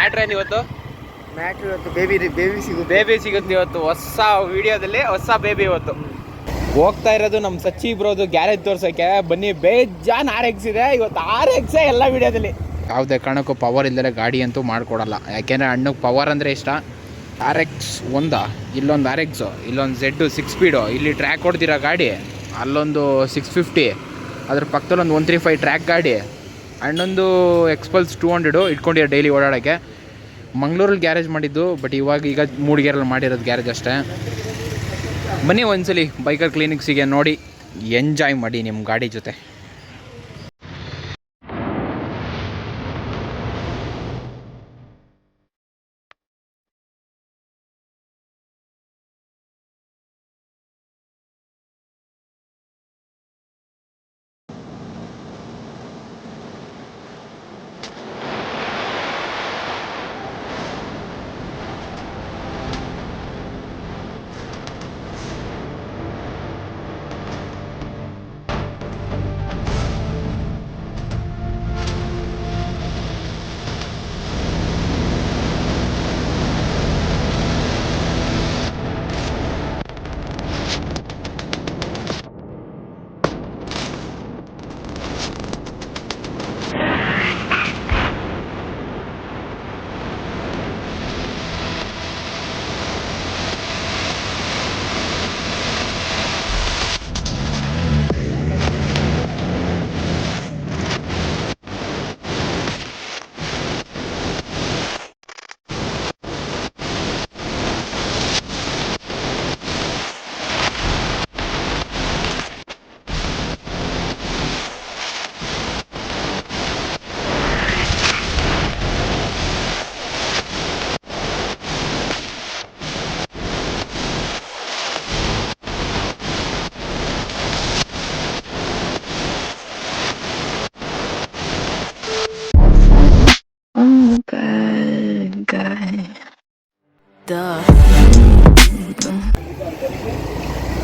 Matter ಏನು ಇವತ್ತು? Matter ಇವತ್ತು ಬೇಬಿ ಬೇಬಿ ಸಿಗುತ್ತೆ. ಬೇಬಿ ಸಿಗುತ್ತೆ ಇವತ್ತು. ಹೊಸ ವಿಡಿಯೋದಲ್ಲಿ ಹೊಸ ಬೇಬಿ ಇವತ್ತು. ಹೋಗ್ತಾ ಇರೋದು ನಮ್ಮ ಸಚ್ಚಿ ಬ್ರೋದು ಗ್ಯಾರೇಜ್ ತೋರ್ಸೋಕ್ಕೆ ಬನ್ನಿ ಬೇಜಾನ್ ಆರ್ ಎಕ್ಸ್ ಇದೆ. ಇವತ್ತು ಆರ್ ಎಕ್ಸ್ ಎಲ್ಲ ವಿಡಿಯೋದಲ್ಲಿ ಯಾವುದೇ ಕಾರಣಕ್ಕೂ ಪವರ್ ಇಲ್ಲದೆ ಗಾಡಿ ಅಂತೂ ಮಾಡ್ಕೊಡಲ್ಲ. ಯಾಕೆಂದರೆ ಅಣ್ಣಗೆ ಪವರ್ ಅಂದರೆ ಇಷ್ಟ. ಆರ್ ಎಕ್ಸ್ ಒಂದಾ? ಇಲ್ಲೊಂದು ಆರ್ ಎಕ್ಸು ಇಲ್ಲೊಂದು ಝೆಡ್ಡು ಸಿಕ್ಸ್ ಸ್ಪೀಡು ಇಲ್ಲಿ ಟ್ರ್ಯಾಕ್ ಹೊಡ್ದಿರೋ ಗಾಡಿ? ಅಲ್ಲೊಂದು ಸಿಕ್ಸ್ ಫಿಫ್ಟಿ ಅದ್ರ ಪಕ್ಕದಲ್ಲಿ ಒಂದು ಒನ್ ತ್ರೀ ಫೈವ್ ಟ್ರ್ಯಾಕ್ ಗಾಡಿ? ಅಣ್ಣೊಂದು ಎಕ್ಸ್ಪಲ್ಸ್ ಟೂ ಹಂಡ್ರೆಡು ಇಟ್ಕೊಂಡಿರೋ ಡೈಲಿ ಓಡಾಡೋಕ್ಕೆ. ಮಂಗಳೂರಲ್ಲಿ ಗ್ಯಾರೇಜ್ ಮಾಡಿದ್ದು ಬಟ್ ಇವಾಗ ಈಗ ಮೂಡಿಗೆರಲ್ಲಿ ಮಾಡಿರೋದು ಗ್ಯಾರೇಜ್ ಅಷ್ಟೇ. ಬನ್ನಿ ಒಂದ್ಸಲಿ ಬೈಕರ್ ಕ್ಲಿನಿಕ್ಸಿಗೆ ನೋಡಿ ಎಂಜಾಯ್ ಮಾಡಿ ನಿಮ್ಮ ಗಾಡಿ ಜೊತೆ.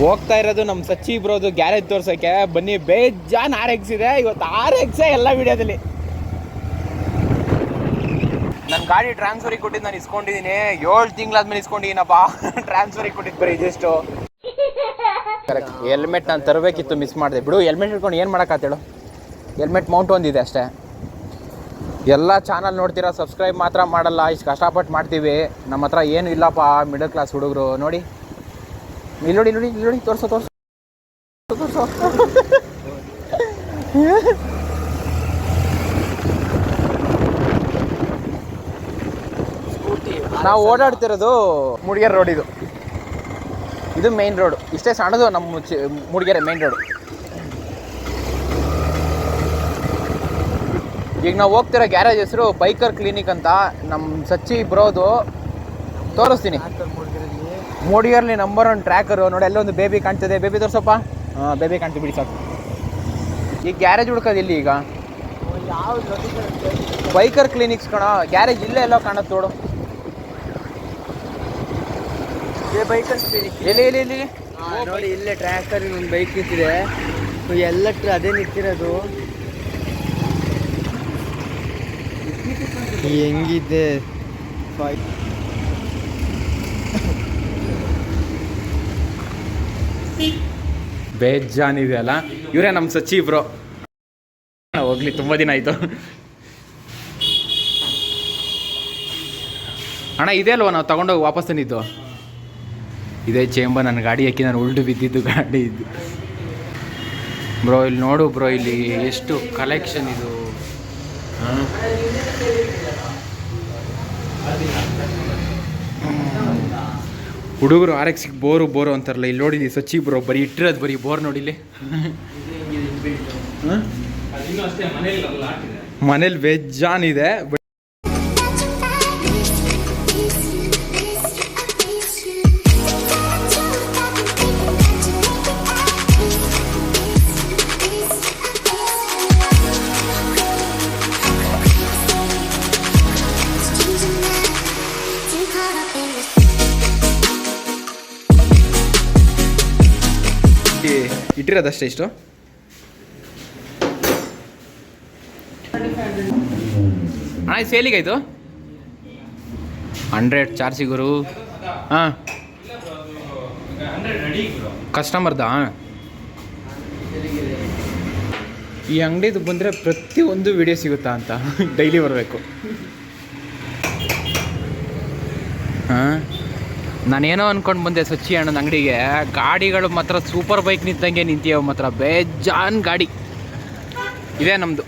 ಹೋಗ್ತಾ ಇರೋದು ನಮ್ಮ ಸಚ್ಚಿ ಬ್ರೋದು ಗ್ಯಾರೇಜ್ ತೋರ್ಸೋಕ್ಕೆ ಬನ್ನಿ, ಬೇಜಾನ್ ಆರ್ ಎಕ್ಸ್ ಇದೆ. ಇವತ್ತು ಆರ್ ಎಕ್ಸ್ ಎಲ್ಲ ವಿಡಿಯೋದಲ್ಲಿ. ನನ್ನ ಗಾಡಿ ಟ್ರಾನ್ಸ್ಫರಿಗೆ ಕೊಟ್ಟಿದ್ದು ನಾನು ಇಸ್ಕೊಂಡಿದ್ದೀನಿ ಏಳು ತಿಂಗಳಾದ್ಮೇಲೆ ಇಸ್ಕೊಂಡಿದ್ದೀನಪ್ಪ ಟ್ರಾನ್ಸ್ಫರಿಗೆ ಕೊಟ್ಟಿದ್ದು ಬರೀ ಇದಿಷ್ಟು. ಕರೆಕ್ಟ್ ಹೆಲ್ಮೆಟ್ ನಾನು ತರಬೇಕಿತ್ತು ಮಿಸ್ ಮಾಡಿದೆ. ಬಿಡು ಹೆಲ್ಮೆಟ್ ಹಿಡ್ಕೊಂಡು ಏನು ಮಾಡೋಕ್ಕಾತೇಳು ಹೆಲ್ಮೆಟ್ ಮೌಂಟ್ ಒಂದಿದೆ ಅಷ್ಟೇ. ಎಲ್ಲ ಚಾನಲ್ ನೋಡ್ತೀರಾ ಸಬ್ಸ್ಕ್ರೈಬ್ ಮಾತ್ರ ಮಾಡಲ್ಲ, ಇಷ್ಟು ಕಷ್ಟಪಟ್ಟು ಮಾಡ್ತೀವಿ. ನಮ್ಮ ಹತ್ರ ಏನು ಇಲ್ಲಪ್ಪ ಮಿಡಲ್ ಕ್ಲಾಸ್ ಹುಡುಗರು. ನೋಡಿ. ಇಲ್ಲಿ ನೋಡಿ ಇಲ್ಲಿ ನೋಡಿ ತೋರಿಸೋ, ತೋರ್ಸೋ. ತೋರ್ಸೋ ನಾವು ಓಡಾಡ್ತಿರೋದು ಮೂಡಿಗೆರೆ ರೋಡ್ ಇದು. ಇದು ಮೇನ್ ರೋಡು ಇಷ್ಟೇ ಸಣ್ಣದು, ನಮ್ಮ ಮೂಡಿಗೆರೆ ಮೇನ್ ರೋಡು ಈಗ ನಾವು ಹೋಗ್ತಿರೋ ಗ್ಯಾರೇಜ್ ಹೆಸರು ಬೈಕರ್ ಕ್ಲಿನಿಕ್ ಅಂತ. ನಮ್ಮ ಸಚ್ಚಿ ಬ್ರೋದು ತೋರಿಸ್ತೀನಿ. ಮೋಡಿಯರ್ಲಿ ನಂಬರ್ ಒನ್ ಟ್ರ್ಯಾಕರು ನೋಡಿ ಅಲ್ಲೊಂದು ಬೇಬಿ ಕಾಣ್ತಿದೆ. ಬೇಬಿ ತೋರಿಸಪ್ಪ. ಹಾಂ ಬೇಬಿ ಕಾಣ್ತೀವಿ ಬಿಡಿ ಸಾಕು. ಈಗ ಗ್ಯಾರೇಜ್ ಹುಡ್ಕೋದು ಇಲ್ಲಿ ಈಗ? ಬೈಕರ್ ಕ್ಲಿನಿಕ್ಸ್ ಕಣ. ಗ್ಯಾರೇಜ್ ಇಲ್ಲೇ ಎಲ್ಲೋ ಕಾಣುತ್ತೆ ನೋಡು. ಕ್ಲಿನಿಕ್. ಎಲ್ಲಿ ಎಲ್ಲಿ ಎಲ್ಲಿ? ನೋಡಿ ಇಲ್ಲೇ ಟ್ರ್ಯಾಕರ್ ಒಂದು ಬೈಕ್ ನಿಂತಿದೆ. ಎಲ್ಲ ಅದೇ ನಿಂತಿರೋದು. ಹೆಂಗಿದೆ? ಬೇಜಾನ್ ಬೇಜಾನಿದೆ ಅಲ್ಲ ಇವರೇ ನಮ್ಮ ಸಚಿ ಬ್ರೋ ಹೋಗ್ಲಿ, ತುಂಬ ದಿನ ಆಯಿತು. ಅಣ್ಣ, ಇದೆ ಅಲ್ವಾ ನಾವು ತಗೊಂಡೋಗಿ ವಾಪಸ್ ತಂದಿದ್ದು? ಇದೇ ಚೇಂಬರ್ ನನ್ನ ಗಾಡಿ ಹಾಕಿ ನಾನು ಉಲ್ಟು ಬಿದ್ದಿದ್ದು ಗಾಡಿ ಇದ್ದು ಬ್ರೋ, ಇಲ್ಲಿ ನೋಡು ಬ್ರೋ, ಇಲ್ಲಿ ಎಷ್ಟು ಕಲೆಕ್ಷನ್ ಇದು. ಹುಡುಗರು ಆರ್ ಬೋರ್ ಬೋರು ಅಂತಾರಲ್ಲ ಇಲ್ಲಿ ನೋಡಿ ಸಚ್ಚಿ ಬ್ರೋ ಬರೀ ಇಟ್ಟಿರೋದು ಬರೀ ಬೋರ್ ನೋಡಿಲಿ ಮನೇಲಿ ಬೇಜಾನ್ ಇದೆ ಇಟ್ಟಿರೋದಷ್ಟೇ ಇಷ್ಟು? ಅಣ್ಣ, ಇದು ಸೇಲಿಗೆ ಇದು ಹಂಡ್ರೆಡ್ ಚಾರ್ಜ್ ಸಿಗೋರು. ಹಾಂ. ಕಸ್ಟಮರ್ದಾ? ಈ ಅಂಗಡಿದು ಬಂದರೆ ಪ್ರತಿಯೊಂದು ವಿಡಿಯೋ ಸಿಗುತ್ತಾ ಅಂತ? ಡೈಲಿ ಬರಬೇಕು. ಹಾಂ. ನಾನೇನೋ ಅನ್ಕೊಂಡು ಬಂದೆ ಸಚ್ಚಿ ಅಣ್ಣನ ಅಂಗಡಿಗೆ. ಗಾಡಿಗಳು ಮಾತ್ರ ಸೂಪರ್ ಬೈಕ್ ನಿಂತಂಗೆ ನಿಂತಿಯವ ಮಾತ್ರ. ಬೇಜಾನ್ ಗಾಡಿ. ಇದೇ ನಮ್ಮದು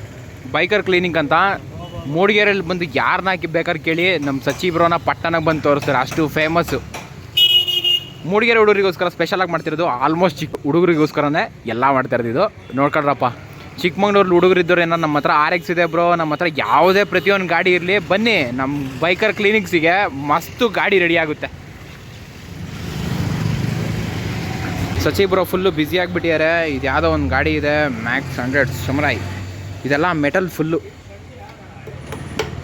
ಬೈಕರ್ ಕ್ಲೀನಿಂಗ್ ಅಂತ. ಮೂಡಿಗೆರೆಯಲ್ಲಿ ಬಂದು ಯಾರನ್ನ ಹಾಕಿ ಬೇಕಾದ್ರೆ ಕೇಳಿ ನಮ್ಮ ಸಚ್ಚಿ ಬ್ರೋನ ಪಟ್ಟಣಕ್ಕೆ ಬಂದು ತೋರಿಸ್ತಾರೆ. ಅಷ್ಟು ಫೇಮಸ್ಸು ಮೂಡಿಗೆರೆ ಹುಡುಗರಿಗೋಸ್ಕರ ಸ್ಪೆಷಲಾಗಿ ಮಾಡ್ತಿರೋದು ಆಲ್ಮೋಸ್ಟ್ ಚಿಕ್ಕ ಹುಡುಗರಿಗೋಸ್ಕರನೇ ಎಲ್ಲ ಮಾಡ್ತಾ ಇರೋದು ನೋಡ್ಕೊಳ್ರಪ್ಪ. ಚಿಕ್ಕಮಂಗ್ಳೂರಲ್ಲಿ ಹುಡುಗರಿದ್ದವ್ರು ಏನೋ ನಮ್ಮ ಹತ್ರ ಆರ್ ಎಕ್ಸ್ ಇದೆ ಬ್ರೋ. ನಮ್ಮ ಹತ್ರ ಯಾವುದೇ ಪ್ರತಿಯೊಂದು ಗಾಡಿ ಇರಲಿ. ಬನ್ನಿ ನಮ್ಮ ಬೈಕರ್ ಕ್ಲಿನಿಕ್ಸಿಗೆ ಮಸ್ತು ಗಾಡಿ ರೆಡಿ ಆಗುತ್ತೆ. ಸಚಿ ಬ್ರೋ ಫುಲ್ಲು ಬ್ಯುಸಿ ಆಗಿಬಿಟ್ಟಿದ್ದಾರೆ ಇದು ಯಾವುದೋ ಒಂದು ಗಾಡಿ ಇದೆ ಮ್ಯಾಕ್ಸ್ ಹಂಡ್ರೆಡ್ ಸುಮರಾಯಿ ಇದೆಲ್ಲ ಮೆಟಲ್ ಫುಲ್ಲು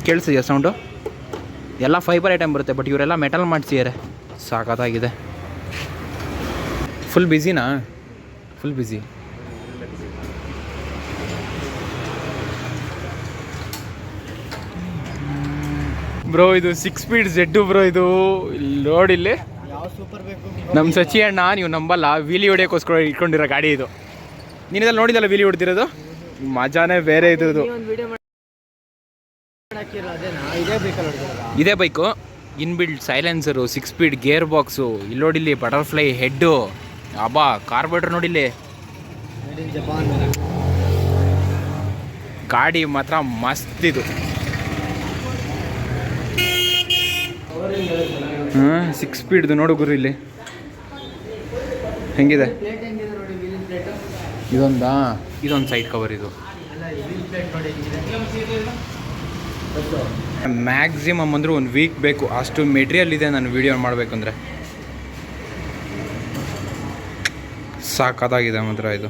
ಕೇಳಿಸಿದೆಯಾ ಸೌಂಡು ಎಲ್ಲ ಫೈಬರ್ ಐಟಮ್ ಬರುತ್ತೆ ಬಟ್ ಇವರೆಲ್ಲ ಮೆಟಲ್ ಮಾಡಿಸಿದ್ದಾರೆ ಸಾಕಾಗಿದೆ ಫುಲ್ ಬ್ಯುಸಿನಾ ಫುಲ್ ಬ್ಯುಸಿ ಬ್ರೋ ಇದು ಸಿಕ್ಸ್ ಸ್ಪೀಡ್ ಜೆಡ್ಡು ಬ್ರೋ ಇದು. ಇಲ್ಲಿ ಸೂಪರ್ ಬೇಕು ನಮ್ಮ ಸಚಿ ಅಣ್ಣ, ನೀವು ನಂಬಲ್ಲ ವೀಲಿ ಹೊಡೆಯೋಕ್ಕೋಸ್ಕರ ಇಟ್ಕೊಂಡಿರೋ ಗಾಡಿ ಇದು. ನೀನೆಲ್ಲ ನೋಡಿದಲ್ಲ ವೀಲಿ ಹೊಡ್ದಿರೋದು? ಮಜಾನೇ ಬೇರೆ ಅದೇನಾ ಇದೇ bike inbuilt silencer six speed gear box ಇಲ್ಲಿ ನೋಡಿಲ್ಲಿ ಬಟರ್ಫ್ಲೈ ಹೆಡ್ಡು ಅಬ್ಬಾ ಕಾರ್ಬೋರೇಟರ್ ನೋಡಿಲ್ಲಿ. ಗಾಡಿ ಮಾತ್ರ ಮಸ್ತ್ ಇದು. ಹಾಂ ಸಿಕ್ಸ್ ಸ್ಪೀಡ್ದು ನೋಡು ಗುರು ಇಲ್ಲಿ. ಹೆಂಗಿದೆ? ಇದೊಂದಾ? ಇದೊಂದು ಸೈಡ್ ಕವರ್ ಇದು. ಮ್ಯಾಕ್ಸಿಮಮ್ ಅಂದ್ರೆ ಒಂದು ವೀಕ್ ಬೇಕು. ಅಷ್ಟು ಮೆಟೀರಿಯಲ್ ಇದೆ ನಾನು ವಿಡಿಯೋ ಮಾಡಬೇಕಂದ್ರೆ ಸಾಕಾಗಿದೆ ಮಾತ್ರ ಇದು.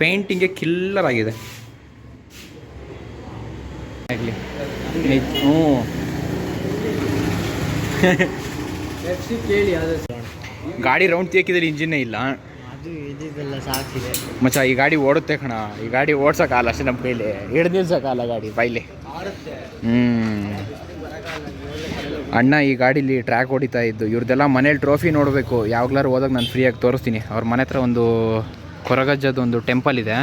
ಪೇಂಟಿಂಗೆ ಕಿಲ್ಲರ್ ಆಗಿದೆ. ಹ್ಞೂ ಗಾಡಿ ರೌಂಡ್ ತೇಕಿದ್ರೆ ಇಂಜಿನ್ನೇ ಇಲ್ಲ. ಮಚ್ಚ ಈ ಗಾಡಿ ಓಡುತ್ತೆ ಕಣ. ಈ ಗಾಡಿ ಓಡ್ಸೋಕ್ಕಾಗಲ್ಲ ಅಷ್ಟೇ ನಮ್ಮ ಕೈಲಿ. ಹಿಡ್ದು ನಿಲ್ಸೋಕ್ಕಾಗಲ್ಲ ಗಾಡಿ ಬೈಲಿ ಹ್ಞೂ ಅಣ್ಣ ಈ ಗಾಡೀಲಿ ಟ್ರ್ಯಾಕ್ ಹೊಡಿತಾ ಇದ್ದು ಇವ್ರದ್ದೆಲ್ಲ ಮನೇಲಿ ಟ್ರೋಫಿ ನೋಡಬೇಕು. ಯಾವಾಗ್ಲಾರು ಹೋದಾಗ ನಾನು ಫ್ರೀಯಾಗಿ ತೋರಿಸ್ತೀನಿ. ಅವ್ರ ಮನೆ ಹತ್ರ ಒಂದು ಕೊರಗಜ್ಜದ ಒಂದು ಟೆಂಪಲ್ ಇದೆ.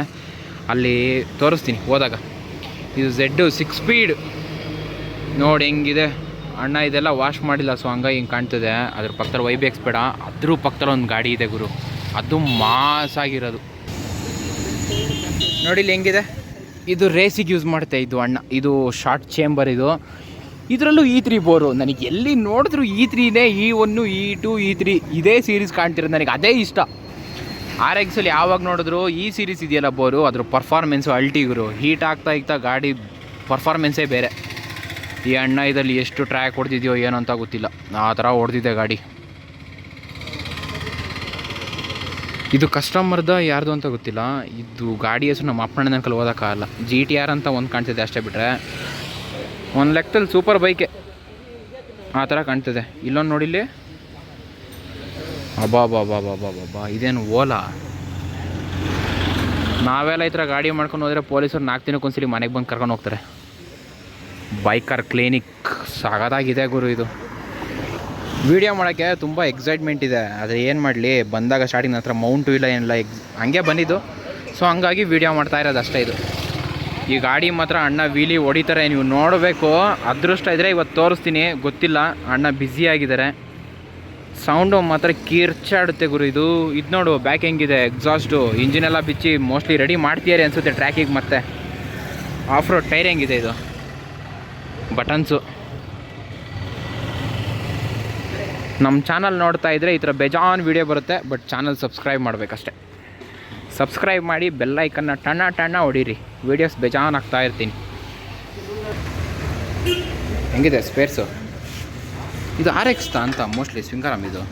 ಅಲ್ಲಿ ತೋರಿಸ್ತೀನಿ ಹೋದಾಗ. ಇದು ಝೆಡ್ಡು ಸಿಕ್ಸ್ ಸ್ಪೀಡ್ ನೋಡಿ ಹೆಂಗಿದೆ. ಅಣ್ಣ, ಇದೆಲ್ಲ ವಾಶ್ ಮಾಡಿಲ್ಲ ಸೊ ಹಂಗ ಹಿಂಗೆ ಕಾಣ್ತದೆ. ಅದ್ರ ಪಕ್ಕದಲ್ಲಿ ವೈಬೆಕ್ಸ್ ಬೇಡ. ಅದ್ರ ಪಕ್ಕದಲ್ಲಿ ಒಂದು ಗಾಡಿ ಇದೆ ಗುರು. ಅದು ಮಾಸ್ ನೋಡಿ ಇಲ್ಲಿ ಹೆಂಗಿದೆ. ಇದು ರೇಸಿಗೆ ಯೂಸ್ ಮಾಡುತ್ತೆ ಇದು ಅಣ್ಣ. ಇದು ಶಾರ್ಟ್ ಚೇಂಬರ್ ಇದು. ಇದರಲ್ಲೂ ಈ ತ್ರೀ ಬೋರು ನನಗೆ ಎಲ್ಲಿ ನೋಡಿದ್ರು ಈ ತ್ರೀನೇ ಈ ಒನ್ನು ಈ ಟು ಈ ತ್ರೀ ಇದೇ ಸೀರೀಸ್ ಕಾಣ್ತಿರೋದು ನನಗೆ. ಅದೇ ಇಷ್ಟ. ಆರ್ ಎಕ್ಸಲ್ಲಿ ಯಾವಾಗ ನೋಡಿದ್ರು ಈ ಸೀರೀಸ್ ಇದೆಯಲ್ಲ ಬೋರು ಅದ್ರ ಪರ್ಫಾರ್ಮೆನ್ಸು ಅಲ್ಟಿಗುರು ಹೀಟ್ ಆಗ್ತಾ ಇಗ್ತಾ ಗಾಡಿ ಪರ್ಫಾರ್ಮೆನ್ಸೇ ಬೇರೆ. ಈ ಅಣ್ಣ ಇದರಲ್ಲಿ ಎಷ್ಟು ಟ್ರ್ಯಾಕ್ ಹೊಡೆದಿದೆಯೋ ಏನೋ ಅಂತ ಗೊತ್ತಿಲ್ಲ. ಆ ಥರ ಹೊಡೆದಿದೆ ಗಾಡಿ. ಇದು ಕಸ್ಟಮರ್ದ ಯಾರ್ದು ಅಂತ ಗೊತ್ತಿಲ್ಲ. ಇದು ಗಾಡಿ ಹೆಸರು ನಮ್ಮ ಅಪ್ಪಣ್ಣನ ಕಲ್ ಓದೋಕ್ಕಾಗಲ್ಲ ಜಿ ಟಿ ಆರ್ ಅಂತ ಒಂದು ಕಾಣ್ತಿದೆ ಅಷ್ಟೇ ಬಿಟ್ಟರೆ ಒಂದು ಲೆಕ್ಕದಲ್ಲಿ ಸೂಪರ್ ಬೈಕೆ ಆ ಥರ ಕಾಣ್ತಿದೆ. ಇಲ್ಲೊಂದು ನೋಡಿಲ್ಲಿ ಅಬಾ ಬಾ ಬಾ ಬಾ ಬಾ ಬಾ ಬಾ ಇದೇನು ಓಲಾ? ನಾವೆಲ್ಲ ಈ ಥರ ಗಾಡಿ ಮಾಡ್ಕೊಂಡು ಹೋದರೆ ಪೊಲೀಸರು ನಾಲ್ಕು ದಿನಕ್ಕೊಂದ್ಸಲಿ ಮನೆಗೆ ಬಂದು ಕರ್ಕೊಂಡು ಹೋಗ್ತಾರೆ. ಬೈಕರ್ ಕ್ಲಿನಿಕ್ ಸಾಗದಾಗಿದೆ ಗುರು ಇದು. ವಿಡಿಯೋ ಮಾಡೋಕ್ಕೆ ತುಂಬ ಎಕ್ಸೈಟ್ಮೆಂಟ್ ಇದೆ. ಆದರೆ ಏನು ಮಾಡಲಿ, ಬಂದಾಗ ಸ್ಟಾರ್ಟಿಂಗ್ ಹತ್ರ ಮೌಂಟು ಇಲ್ಲ ಏನಿಲ್ಲ ಎಕ್ಸ್ ಹಂಗೆ ಬಂದಿದ್ದು. ಸೊ ಹಂಗಾಗಿ ವಿಡಿಯೋ ಮಾಡ್ತಾ ಇರೋದು ಅಷ್ಟೇ ಇದು. ಈ ಗಾಡಿ ಮಾತ್ರ ಅಣ್ಣ ವೀಲಿ ಹೊಡಿತಾರೆ. ನೀವು ನೋಡಬೇಕು, ಅದೃಷ್ಟ ಇದ್ದರೆ ಇವತ್ತು ತೋರಿಸ್ತೀನಿ. ಗೊತ್ತಿಲ್ಲ, ಅಣ್ಣ ಆಗಿದ್ದಾರೆ. ಸೌಂಡು ಮಾತ್ರ ಕಿರ್ಚಾಡುತ್ತೆ ಗುರು ಇದು. ಇದು ನೋಡು ಬ್ಯಾಕ್ ಹೆಂಗಿದೆ ಎಕ್ಸಾಸ್ಟು ಇಂಜಿನ್ ಎಲ್ಲ ಬಿಚ್ಚಿ ಮೋಸ್ಟ್ಲಿ ರೆಡಿ ಮಾಡ್ತಿದ್ದಾರೆ ಅನಿಸುತ್ತೆ ಟ್ರ್ಯಾಕಿಗೆ ಮತ್ತೆ. ಆಫ್ ರೋಡ್ ಟೈರ್ ಹೆಂಗಿದೆ ಇದು. ಬಟನ್ಸು. ನಮ್ಮ ಚಾನಲ್ ನೋಡ್ತಾ ಇದ್ದರೆ ಈ ಥರ ಬೇಜಾನ್ ವೀಡಿಯೋ ಬರುತ್ತೆ, ಬಟ್ ಚಾನಲ್ ಸಬ್ಸ್ಕ್ರೈಬ್ ಮಾಡಬೇಕಷ್ಟೆ. ಸಬ್ಸ್ಕ್ರೈಬ್ ಮಾಡಿ ಬೆಲ್ಲೈಕನ್ನು ಟಣ್ಣ ಟಣ್ಣ ಹೊಡೀರಿ. ವೀಡಿಯೋಸ್ ಬೇಜಾನ್ ಆಗ್ತಾ ಇರ್ತೀನಿ. ಹೆಂಗಿದೆ ಸ್ಪೇರ್ಸು? ಇದು ಆರ್ ಎಕ್ಸ್ ಅಂತ ಮೋಸ್ಟ್ಲಿ ಸ್ವಿಂಗಾರಮ್ ಇದು.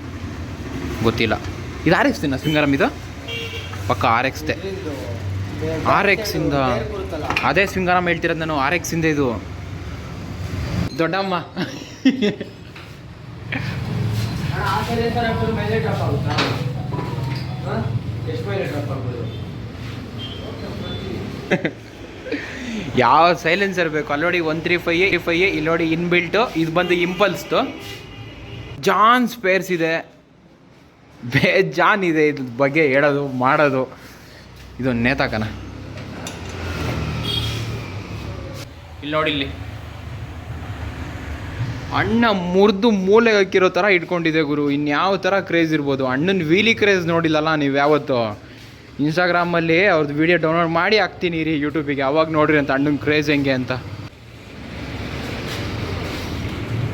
ಗೊತ್ತಿಲ್ಲ. ಇದು ಆರ್ ಎಕ್ಸ್ ಸ್ವಿಂಗಾರಮ್ ಇದು? ಪಕ್ಕ ಆರ್ ಎಕ್ಸ್ದೆ ಆರ್ ಎಕ್ಸಿಂದ ಅದೇ ಸ್ವಿಂಗಾರಮ್ ಹೇಳ್ತಿರೋದು ನಾನು ಆರ್ ಎಕ್ಸಿಂದ ಇದು ದೊಡ್ಡಮ್ಮ ಆ ಕಡೆ ಥರ ಫುಲ್ ಮೇಲೆ ಡ್ರಾಪ್ ಆಗುತ್ತಾ ಎಷ್ಟು ಮೇಲೆ ಡ್ರಾಪ್ ಆಗ್ಬೋದು ಯಾವ ಸೈಲೆನ್ಸರ್ ಬೇಕು? ಅಲ್ಲೋಡಿ ನೋಡಿ ಒನ್ ತ್ರೀ ಫೈ ಫೈ ಇಲ್ಲಿ ನೋಡಿ ಇನ್ಬಿಲ್ಟು ಇದು ಬಂದು ಇಂಪಲ್ಸ್ದು ಜಾನ್ ಸ್ಪೇರ್ಸ್ ಇದೆ. ಬೇಜಾನ್ ಇದೆ ಇದ್ರ ಬಗ್ಗೆ ಹೇಳೋದು ಮಾಡೋದು. ಇದು ನೇತಾಕನ. ಇಲ್ಲಿ ನೋಡಿ ಇಲ್ಲಿ. ಅಣ್ಣ ಮುರಿದು ಮೂಲೆ ಹಾಕಿರೋ ಥರ ಇಟ್ಕೊಂಡಿದೆ ಗುರು. ಇನ್ಯಾವ ಥರ ಕ್ರೇಜ್ ಇರ್ಬೋದು? ಅಣ್ಣನ ವೀಲಿ ಕ್ರೇಜ್ ನೋಡಿಲ್ಲಲ್ಲ ನೀವು ಯಾವತ್ತು? ಇನ್ಸ್ಟಾಗ್ರಾಮಲ್ಲಿ ಅವ್ರದ್ದು ವೀಡಿಯೋ ಡೌನ್ಲೋಡ್ ಮಾಡಿ ಹಾಕ್ತೀನಿ ರೀ ಯೂಟ್ಯೂಬಿಗೆ ಅವಾಗ ನೋಡ್ರಿ ಅಂತ ಅಣ್ಣನ ಕ್ರೇಜ್ ಹೆಂಗೆ ಅಂತ.